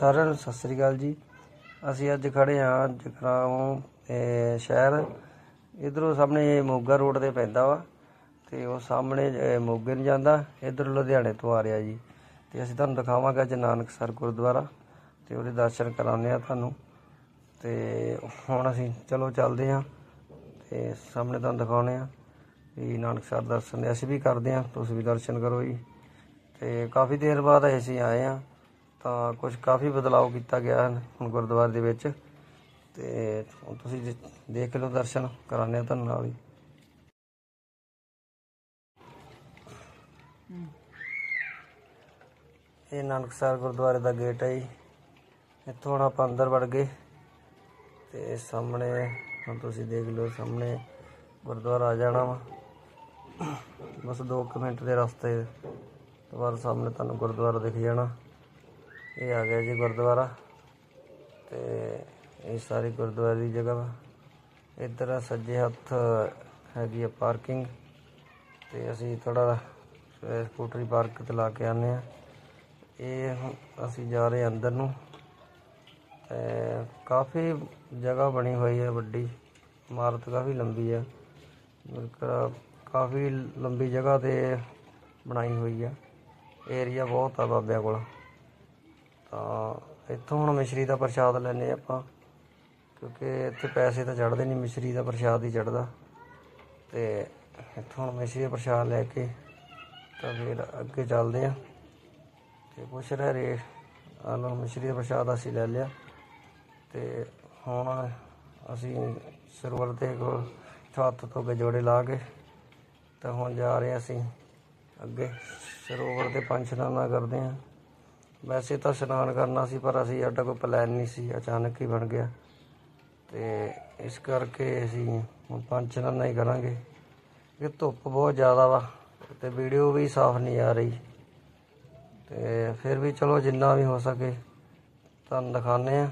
ਸਾਰਿਆਂ ਨੂੰ ਸਤਿ ਸ੍ਰੀ ਅਕਾਲ ਜੀ। ਅਸੀਂ ਅੱਜ ਖੜੇ ਹਾਂ ਜਗਰਾਉਂ ਸ਼ਹਿਰ। ਇਧਰੋਂ ਸਾਹਮਣੇ ਮੋਗਾ ਰੋਡ ਤੇ ਪੈਂਦਾ ਵਾ ਤੇ ਉਹ ਸਾਹਮਣੇ ਮੋਗੇ ਨੂੰ ਜਾਂਦਾ। ਇਧਰ ਲੁਧਿਆਣੇ ਤੋਂ ਆ ਰਿਹਾ ਜੀ। ਤੇ ਅਸੀਂ ਤੁਹਾਨੂੰ ਦਿਖਾਵਾਂਗੇ ਅੱਜ ਨਾਨਕਸਰ ਗੁਰਦੁਆਰਾ ਤੇ ਉਹਦੇ ਦਰਸ਼ਨ ਕਰਾਉਂਦੇ ਆ ਤੁਹਾਨੂੰ। ਤੇ ਹੁਣ ਅਸੀਂ ਚਲੋ ਚੱਲਦੇ ਹਾਂ ਤੇ ਸਾਹਮਣੇ ਤੁਹਾਨੂੰ ਦਿਖਾਉਣੇ ਆ ਵੀ ਨਾਨਕਸਰ ਦਰਸ਼ਨ ਅਸੀਂ ਵੀ ਕਰਦੇ ਹਾਂ, ਤੁਸੀਂ ਵੀ ਦਰਸ਼ਨ ਕਰੋ ਜੀ। ਤੇ ਕਾਫੀ ਦੇਰ ਬਾਅਦ ਅਸੀਂ ਆਏ ਆ ਤਾਂ ਕੁਝ ਕਾਫੀ ਬਦਲਾਅ ਕੀਤਾ ਗਿਆ ਹਨ ਹੁਣ ਗੁਰਦੁਆਰੇ ਦੇ ਵਿੱਚ। ਤੇ ਹੁਣ ਤੁਸੀਂ ਦੇਖ ਲਓ ਦਰਸ਼ਨ, ਕਰਾਉਂਦੇ ਆ ਤੁਹਾਨੂੰ ਨਾਲ ਹੀ। ਇਹ ਨਾਨਕਸਰ ਗੁਰਦੁਆਰੇ ਦਾ ਗੇਟ ਹੈ ਜੀ। ਇੱਥੋਂ ਹੁਣ ਆਪਾਂ ਅੰਦਰ ਵੜ ਗਏ। ਤੇ ਸਾਹਮਣੇ, ਹੁਣ ਤੁਸੀਂ ਦੇਖ ਲਓ ਸਾਹਮਣੇ ਗੁਰਦੁਆਰਾ ਆ ਜਾਣਾ ਵਾ। ਬਸ 2 ਮਿੰਟ ਦੇ ਰਸਤੇ ਤੋਂ ਬਾਅਦ ਸਾਹਮਣੇ ਤੁਹਾਨੂੰ ਗੁਰਦੁਆਰਾ ਦਿਖ ਜਾਣਾ। ਇਹ ਆ ਗਿਆ ਜੀ ਗੁਰਦੁਆਰਾ ਤੇ ਇਹ ਸਾਰੀ ਗੁਰਦੁਆਰੇ ਦੀ ਜਗ੍ਹਾ ਵਾ। ਇੱਧਰ ਆ ਸੱਜੇ ਹੱਥ ਹੈਗੀ ਆ ਪਾਰਕਿੰਗ ਤੇ ਅਸੀਂ ਥੋੜਾ ਸਕੂਟਰੀ ਪਾਰਕ ਤੇ ਲਾ ਕੇ ਆਨੇ ਆ ਇਹ ਅਸੀਂ ਜਾ ਰਹੇ ਅੰਦਰ ਨੂੰ ਤੇ ਕਾਫੀ ਜਗ੍ਹਾ ਬਣੀ ਹੋਈ ਹੈ ਵੱਡੀ, ਇਮਾਰਤ ਕਾਫੀ ਲੰਬੀ ਹੈ ਕਾਫੀ ਲੰਬੀ ਜਗ੍ਹਾ ਤੇ ਬਣਾਈ ਹੋਈ ਹੈ ਏਰੀਆ ਬਹੁਤ ਆ ਬਾਬਿਆਂ ਕੋਲ। ਤਾਂ ਇੱਥੋਂ ਹੁਣ ਮਿਸ਼ਰੀ ਦਾ ਪ੍ਰਸ਼ਾਦ ਲੈਨੇ ਆਪਾਂ, ਕਿਉਂਕਿ ਇੱਥੇ ਪੈਸੇ ਤਾਂ ਚੜਦੇ ਨਹੀਂ, ਮਿਸ਼ਰੀ ਦਾ ਪ੍ਰਸ਼ਾਦ ਹੀ ਚੜਦਾ ਤੇ ਇੱਥੋਂ ਹੁਣ ਮਿਸ਼ਰੀ ਦਾ ਪ੍ਰਸ਼ਾਦ ਲੈ ਕੇ ਤਾਂ ਫਿਰ ਅੱਗੇ ਚੱਲਦੇ ਆ ਤੇ ਪੁੱਛ ਰਿਹਾ ਰੇ ਆ ਮਿਸ਼ਰੀ ਦਾ ਪ੍ਰਸ਼ਾਦ ਅਸੀਂ ਲੈ ਲਿਆ। ਤੇ ਹੁਣ ਅਸੀਂ ਸਰਵਰ ਤੇ ਕੋਲ ਹੱਥ ਤੋਂ ਕੇ ਜੋੜੇ ਲਾ ਕੇ ਤਾਂ ਹੁਣ ਜਾ ਰਹੇ ਹਾਂ ਅਸੀਂ ਅੱਗੇ। ਸਰੋਵਰ ਤੇ ਪੰਜ ਕਰਦੇ ਹਾਂ। ਵੈਸੇ ਤਾਂ ਇਸ਼ਨਾਨ ਕਰਨਾ ਸੀ, ਪਰ ਅਸੀਂ ਸਾਡਾ ਕੋਈ ਪਲਾਨ ਨਹੀਂ ਸੀ, ਅਚਾਨਕ ਹੀ ਬਣ ਗਿਆ। ਤੇ ਇਸ ਕਰਕੇ ਅਸੀਂ ਹੁਣ ਪੰਜ ਇਸ਼ਨਾਨਾਂ ਹੀ ਕਰਾਂਗੇ। ਇਹ ਧੁੱਪ ਬਹੁਤ ਜ਼ਿਆਦਾ ਵਾ, ਤੇ ਵੀਡੀਓ ਵੀ ਸਾਫ਼ ਨਹੀਂ ਆ ਰਹੀ। ਤੇ ਫਿਰ ਵੀ ਚਲੋ ਜਿੰਨਾ ਵੀ ਹੋ ਸਕੇ, ਤੁਹਾਨੂੰ ਦਿਖਾਉਂਦੇ ਆ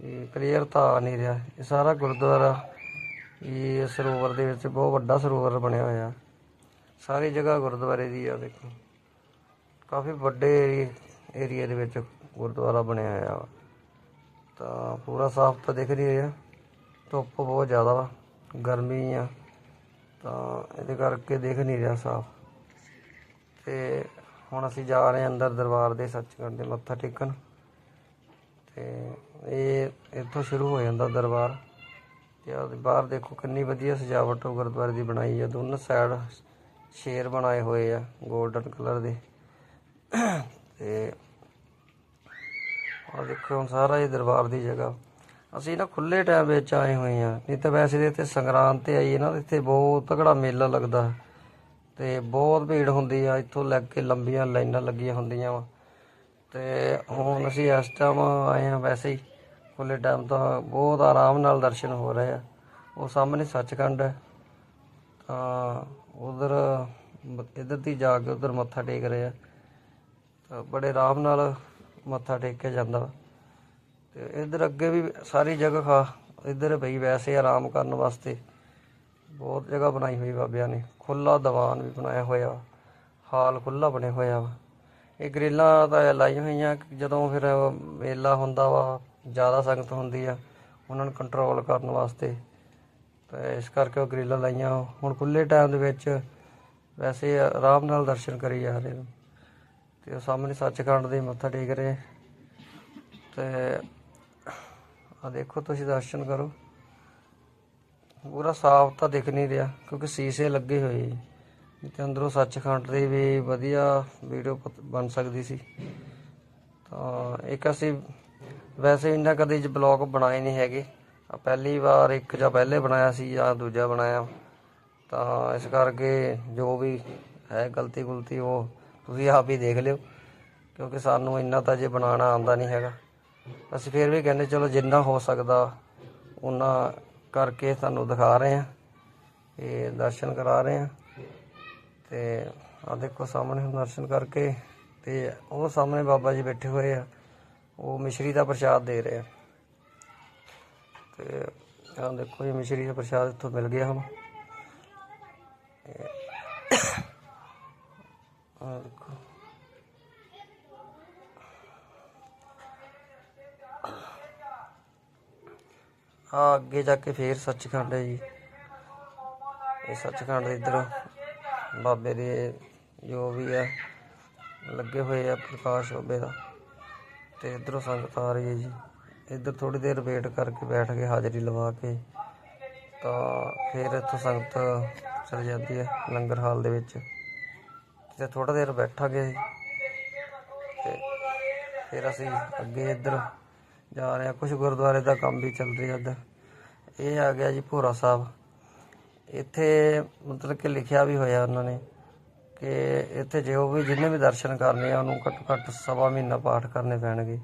ਇਹ ਕਲੀਅਰ ਤਾਂ ਨਹੀਂ ਰਿਹਾ। ਇਹ ਸਾਰਾ ਗੁਰਦੁਆਰਾ ਇਹ ਸਰੋਵਰ ਦੇ ਵਿੱਚ ਬਹੁਤ ਵੱਡਾ ਸਰੋਵਰ ਬਣਿਆ ਹੋਇਆ। ਸਾਰੀ ਜਗ੍ਹਾ ਗੁਰਦੁਆਰੇ ਦੀ ਆ, ਦੇਖੋ। ਕਾਫੀ ਵੱਡੇ ਏਰੀਆ ਦੇ ਵਿੱਚ ਗੁਰਦੁਆਰਾ ਬਣਿਆ ਹੋਇਆ ਵਾ। ਤਾਂ ਪੂਰਾ ਸਾਫ਼ ਤਾਂ ਦਿਖ ਨਹੀਂ ਰਿਹਾ ਧੁੱਪ ਬਹੁਤ ਜ਼ਿਆਦਾ ਵਾ, ਗਰਮੀ ਆ। ਤਾਂ ਇਹਦੇ ਕਰਕੇ ਦਿਖ ਨਹੀਂ ਰਿਹਾ ਸਾਫ਼। ਤੇ ਹੁਣ ਅਸੀਂ ਜਾ ਰਹੇ ਹਾਂ ਅੰਦਰ ਦਰਬਾਰ ਦੇ ਸੱਚਖੰਡ ਦੇ ਮੱਥਾ ਟੇਕਣ। ਤੇ ਇਹ ਇੱਥੋਂ ਸ਼ੁਰੂ ਹੋ ਜਾਂਦਾ ਦਰਬਾਰ। ਤੇ ਆ ਬਾਹਰ ਦੇਖੋ ਕਿੰਨੀ ਵਧੀਆ ਸਜਾਵਟ ਉਹ ਗੁਰਦੁਆਰੇ ਦੀ ਬਣਾਈ ਹੈ ਦੋਨੋਂ ਸਾਈਡ ਸ਼ੇਰ ਬਣਾਏ ਹੋਏ ਆ 골ਡਨ ਕਲਰ ਦੇ। ਤੇ ਆ ਦੇਖੋ ਹੁਣ ਸਾਰਾ ਇਹ ਦਰਬਾਰ ਦੀ ਜਗ੍ਹਾ। ਅਸੀਂ ਨਾ ਖੁੱਲੇ ਟਾਈਮ ਵਿੱਚ ਆਏ ਹੋਏ ਆ ਨਹੀਂ ਤਾਂ ਵੈਸੇ ਤੇ ਇੱਥੇ ਸੰਗਰਾਂਦ ਤੇ ਆਈਏ ਨਾ, ਇੱਥੇ ਬਹੁਤ ਤਕੜਾ ਮੇਲਾ ਲੱਗਦਾ। ਹੈ ਤੇ ਬਹੁਤ ਭੀੜ ਹੁੰਦੀ ਆ, ਇੱਥੋਂ ਲੱਗ ਕੇ ਲੰਬੀਆਂ ਲਾਈਨਾਂ ਲੱਗੀਆਂ ਹੁੰਦੀਆਂ ਵਾ। ਤੇ ਹੁਣ ਅਸੀਂ ਇਸ ਟਾਈਮ ਆਏ ਆ ਵੈਸੇ ਹੀ। ਖੁੱਲੇ ਟਾਈਮ ਤਾਂ ਬਹੁਤ ਆਰਾਮ ਨਾਲ ਦਰਸ਼ਨ ਹੋ ਰਹੇ ਆ। ਉਹ ਸਾਹਮਣੇ ਸੱਚਖੰਡ ਹੈ। ਤਾਂ ਉਧਰ ਇੱਧਰ ਦੀ ਜਾ ਕੇ ਉਧਰ ਮੱਥਾ ਟੇਕ ਰਹੇ ਆ। ਬੜੇ ਆਰਾਮ ਨਾਲ ਮੱਥਾ ਟੇਕਿਆ ਜਾਂਦਾ ਵਾ। ਤੇ ਇਧਰ ਅੱਗੇ ਵੀ ਸਾਰੀ ਜਗ੍ਹਾ ਖਾ, ਇਧਰ ਬਈ ਵੈਸੇ ਆਰਾਮ ਕਰਨ ਵਾਸਤੇ ਬਹੁਤ ਜਗ੍ਹਾ ਬਣਾਈ ਹੋਈ ਬਾਬਿਆਂ ਨੇ। ਖੁੱਲਾ ਦੀਵਾਨ ਵੀ ਬਣਾਇਆ ਹੋਇਆ ਵਾ। ਹਾਲ ਖੁੱਲਾ ਬਣਿਆ ਹੋਇਆ ਵਾ। ਇਹ ਗ੍ਰਿਲਾਂ ਤਾਂ ਲਾਈਆਂ ਹੋਈਆਂ ਜਦੋਂ ਫਿਰ ਮੇਲਾ ਹੁੰਦਾ ਵਾ, ਜ਼ਿਆਦਾ ਸੰਗਤ ਹੁੰਦੀ ਆ, ਉਹਨਾਂ ਨੂੰ ਕੰਟਰੋਲ ਕਰਨ ਵਾਸਤੇ। ਤੇ ਇਸ ਕਰਕੇ ਉਹ ਗ੍ਰਿਲਾਂ ਲਾਈਆਂ, ਹੁਣ ਖੁੱਲੇ ਟਾਈਮ ਦੇ ਵਿੱਚ ਵੈਸੇ ਆਰਾਮ ਨਾਲ ਦਰਸ਼ਨ ਕਰੀ ਜਾ ਰਹੇ ਨੇ। ਤੇ ਉਹ ਸਾਹਮਣੇ ਸੱਚਖੰਡ ਦੇ ਮੱਥਾ ਟੇਕ ਰਹੇ। ਤੇ ਆ ਦੇਖੋ ਤੁਸੀਂ ਦਰਸ਼ਨ ਕਰੋ। ਪੂਰਾ ਸਾਫ਼ ਤਾਂ ਦਿਖ ਨਹੀਂ ਰਿਹਾ ਕਿਉਂਕਿ ਸੀਸੇ ਲੱਗੇ ਹੋਏ ਜੀ। ਤੇ ਅੰਦਰੋਂ ਸੱਚਖੰਡ ਦੀ ਵੀ ਵਧੀਆ ਵੀਡੀਓ ਬਣ ਸਕਦੀ ਸੀ। ਤਾਂ ਇੱਕ ਅਸੀਂ ਵੈਸੇ ਇੰਨਾ ਕਦੇ ਬਲੌਗ ਬਣਾਏ ਨਹੀਂ ਹੈਗੇ। ਆ ਪਹਿਲੀ ਵਾਰ ਇੱਕ ਜਾਂ ਪਹਿਲੇ ਬਣਾਇਆ ਸੀ ਜਾਂ ਦੂਜਾ ਬਣਾਇਆ। ਤਾਂ ਇਸ ਕਰਕੇ ਜੋ ਵੀ ਹੈ ਗਲਤੀ ਗੁਲਤੀ ਉਹ ਤੁਸੀਂ ਆਪ ਹੀ ਦੇਖ ਲਿਓ, ਕਿਉਂਕਿ ਸਾਨੂੰ ਇੰਨਾ ਤਾਂ ਜੇ ਬਣਾਉਣਾ ਆਉਂਦਾ ਨਹੀਂ ਹੈਗਾ। ਅਸੀਂ ਫਿਰ ਵੀ ਕਹਿੰਦੇ, ਚਲੋ ਜਿੰਨਾ ਹੋ ਸਕਦਾ ਉਹਨਾਂ ਕਰਕੇ ਤੁਹਾਨੂੰ ਦਿਖਾ ਰਹੇ ਹਾਂ ਇਹ ਦਰਸ਼ਨ ਕਰਾ ਰਹੇ ਹਾਂ। ਤੇ ਆ ਦੇਖੋ ਸਾਹਮਣੇ ਦਰਸ਼ਨ ਕਰਕੇ, ਤੇ ਉਹ ਸਾਹਮਣੇ ਬਾਬਾ ਜੀ ਬੈਠੇ ਹੋਏ ਆ, ਉਹ ਮਿਸ਼ਰੀ ਦਾ ਪ੍ਰਸ਼ਾਦ ਦੇ ਰਹੇ ਆ। ਤੇ ਆ ਦੇਖੋ ਇਹ ਮਿਸ਼ਰੀ ਦਾ ਪ੍ਰਸ਼ਾਦ ਇੱਥੋਂ ਮਿਲ ਗਿਆ ਹੁਣ। ਆ ਦੇਖੋ ਆ ਅੱਗੇ ਜਾ ਕੇ ਫੇਰ ਸੱਚਖੰਡ ਹੈ ਜੀ। ਇਹ ਸੱਚਖੰਡ ਦੇ ਇੱਧਰ ਬਾਬੇ ਦੇ ਜੋ ਵੀ ਆ ਲੱਗੇ ਹੋਏ ਆ ਪ੍ਰਕਾਸ਼ ਬਾਬੇ ਦਾ। ਤੇ ਇੱਧਰੋਂ ਸੰਗਤ ਆ ਰਹੀ ਹੈ ਜੀ। ਇੱਧਰ ਥੋੜੀ ਦੇਰ ਵੇਟ ਕਰਕੇ ਬੈਠ ਕੇ ਹਾਜ਼ਰੀ ਲਵਾ ਕੇ ਤਾਂ ਫਿਰ ਇੱਥੋਂ ਸੰਗਤ ਚਲ ਜਾਂਦੀ ਹੈ ਲੰਗਰ ਹਾਲ ਦੇ ਵਿੱਚ। ਤੇ ਥੋੜਾ ਦੇਰ ਬੈਠਾਂਗੇ ਤੇ ਫਿਰ ਅਸੀਂ ਅੱਗੇ ਇੱਧਰ ਜਾ ਰਹੇ ਹਾਂ। ਕੁਝ ਗੁਰਦੁਆਰੇ ਦਾ ਕੰਮ ਵੀ ਚੱਲ ਰਿਹਾ ਇੱਧਰ। ਇਹ ਆ ਗਿਆ ਜੀ ਭੋਰਾ ਸਾਹਿਬ। ਇੱਥੇ ਮਤਲਬ ਕਿ ਲਿਖਿਆ ਵੀ ਹੋਇਆ ਉਹਨਾਂ ਨੇ ਕਿ ਇੱਥੇ ਜੋ ਵੀ ਜਿੰਨੇ ਵੀ ਦਰਸ਼ਨ ਕਰਨੇ ਆ, ਉਹਨੂੰ ਘੱਟੋ ਘੱਟ ਸਵਾ ਮਹੀਨਾ ਪਾਠ ਕਰਨੇ ਪੈਣਗੇ।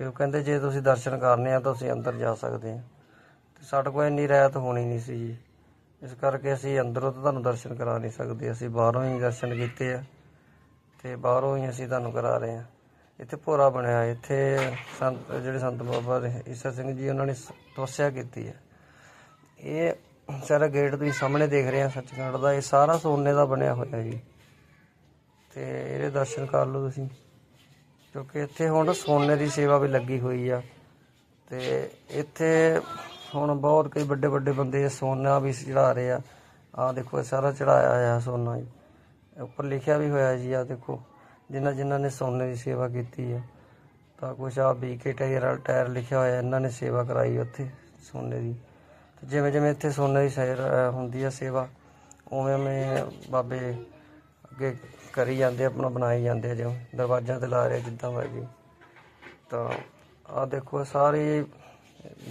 ਵੀ ਉਹ ਕਹਿੰਦੇ ਜੇ ਤੁਸੀਂ ਦਰਸ਼ਨ ਕਰਨੇ ਆ ਤਾਂ ਤੁਸੀਂ ਅੰਦਰ ਜਾ ਸਕਦੇ ਆ। ਤੇ ਸਾਡੇ ਕੋਲ ਇੰਨੀ ਰਾਇਤ ਹੋਣੀ ਨਹੀਂ ਸੀ ਜੀ। ਇਸ ਕਰਕੇ ਅਸੀਂ ਅੰਦਰੋਂ ਤਾਂ ਤੁਹਾਨੂੰ ਦਰਸ਼ਨ ਕਰਾ ਨਹੀਂ ਸਕਦੇ, ਅਸੀਂ ਬਾਹਰੋਂ ਹੀ ਦਰਸ਼ਨ ਕੀਤੇ ਆ ਤੇ ਬਾਹਰੋਂ ਹੀ ਅਸੀਂ ਤੁਹਾਨੂੰ ਕਰਾ ਰਹੇ ਆ। ਇੱਥੇ ਭੋਰਾ ਬਣਿਆ ਇੱਥੇ ਸੰਤ, ਜਿਹੜੇ ਸੰਤ ਬਾਬਾ ਈਸਾ ਸਿੰਘ ਜੀ ਉਹਨਾਂ ਨੇ ਸ- ਤਪੱਸਿਆ ਕੀਤੀ ਹੈ ਇਹ ਸਾਰਾ ਗੇਟ ਤੁਸੀਂ ਸਾਹਮਣੇ ਦੇਖ ਰਹੇ ਆ, ਸੱਚਖੰਡ ਦਾ, ਇਹ ਸਾਰਾ ਸੋਨੇ ਦਾ ਬਣਿਆ ਹੋਇਆ ਜੀ। ਤੇ ਇਹਦੇ ਦਰਸ਼ਨ ਕਰ ਲਓ ਤੁਸੀਂ, ਕਿਉਂਕਿ ਇੱਥੇ ਹੁਣ ਸੋਨੇ ਦੀ ਸੇਵਾ ਵੀ ਲੱਗੀ ਹੋਈ ਆ। ਤੇ ਇੱਥੇ ਹੁਣ ਬਹੁਤ ਕਈ ਵੱਡੇ ਵੱਡੇ ਬੰਦੇ ਸੋਨਾ ਵੀ ਚੜਾ ਰਹੇ ਆ। ਆ ਦੇਖੋ, ਇਹ ਸਾਰਾ ਚੜਾਇਆ ਹੋਇਆ ਸੋਨਾ ਜੀ। ਉੱਪਰ ਲਿਖਿਆ ਵੀ ਹੋਇਆ ਜੀ ਆ ਦੇਖੋ, ਜਿਨ੍ਹਾਂ ਜਿਨ੍ਹਾਂ ਨੇ ਸੋਨੇ ਦੀ ਸੇਵਾ ਕੀਤੀ ਹੈ ਤਾਂ ਕੁਛ ਆ ਬੀਕੇ ਟਾਇਰ ਟਾਇਰ ਲਿਖਿਆ ਹੋਇਆ, ਇਹਨਾਂ ਨੇ ਸੇਵਾ ਕਰਾਈ ਉੱਥੇ ਸੋਨੇ ਦੀ। ਤੇ ਜਿਵੇਂ ਜਿਵੇਂ ਇੱਥੇ ਸੋਨੇ ਦੀ ਸੇਰ ਹੁੰਦੀ ਆ ਸੇਵਾ, ਉਵੇਂ ਉਵੇਂ ਬਾਬੇ ਅੱਗੇ ਕਰੀ ਜਾਂਦੇ, ਆਪਣਾ ਬਣਾਈ ਜਾਂਦੇ ਆ, ਜਿਵੇਂ ਦਰਵਾਜ਼ਿਆਂ ਤੇ ਲਾ ਰਹੇ ਜਿੱਦਾਂ ਮਰਜ਼ੀ। ਤਾਂ ਆ ਦੇਖੋ ਸਾਰੇ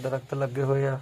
ਦਰਖਤ ਲੱਗੇ ਹੋਏ ਆ।